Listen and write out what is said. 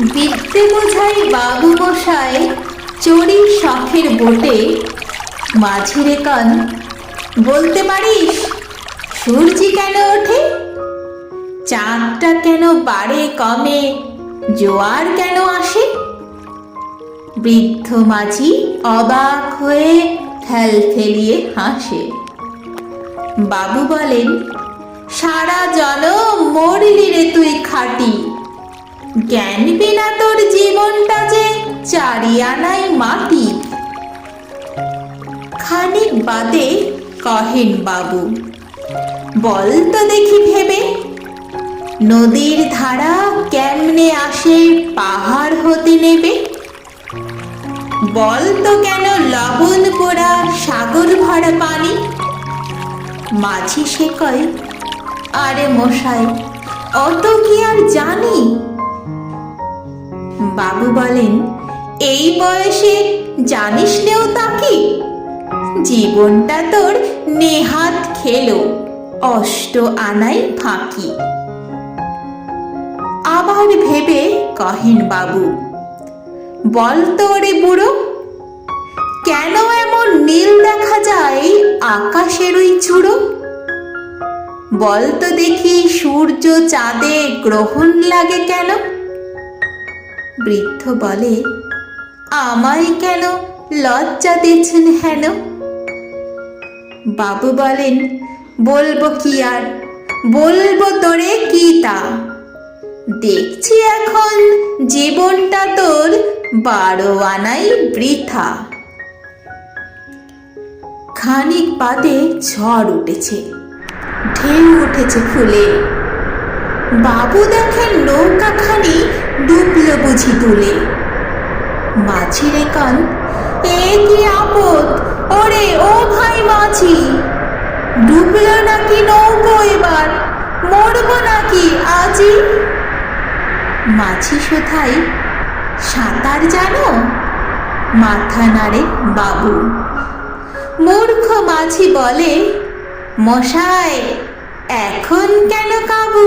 বিদ্যে বোঝাই বাবু মশাই, চড়ি শখের বোটে। মাঝিরে কান, বলতে পারিস, সূর্যি কেন ওঠে? চাঁদটা কেন বাড়ে কমে, জোয়ার কেন আসে? বৃদ্ধ মাঝি অবাক হয়ে ফেল ফেলিয়ে হাসে। বাবু বলেন, সারা জনম মরলি রে তুই খাটি। জ্ঞান বিনা তোর জীবনটা যে চারিয়ানাই মাটি। খানিক বাদে কহেন বাবু, বল তো দেখি ভেবে, নদীর ধারা কেমনে আসে পাহাড় হতে নেবে? বল তো কেন লবণ পোড়া সাগর ভরা পানি? মাঝি সে কয়, আরে মশাই, অত কি আর জানি? বাবু বলেন, এই বয়সে জানিস নেও তাকে জীবনটা তোর নেহাত খেলো, অষ্ট আনাই ফাঁকি। আবার ভেবে কহেন বাবু, বল তো ওরে বুড়ো, কেন এমন নীল দেখা যায় আকাশের ওই চূড়ো বল তো দেখি সূর্য চাঁদে গ্রহণ লাগে কেন? বৃদ্ধ বলে, আমায় কেন লজ্জা দিচ্ছেন হেন? বাবু বলেন, বলব কি আর? বলব তোরে কি তা? দেখছি এখন জীবনটা তোর বারো আনাই বৃথা। খানিক বাদে ঝড় উঠেছে, ঢেউ উঠেছে ফুলে। বাবু দেখেন নৌকাখানি ডুবলো বুঝি তুলে। মাঝিরে কান, এ কি আপদ? ওরে, ও ভাই মাছি ডুবলো নাকি নৌকো এবার? মরবো নাকি আজি? মাছি সোথাই সাঁতার জানো? মাথা নাড়ে বাবু। মূর্খ মাঝি বলে মশাই এখন কেন কাবু?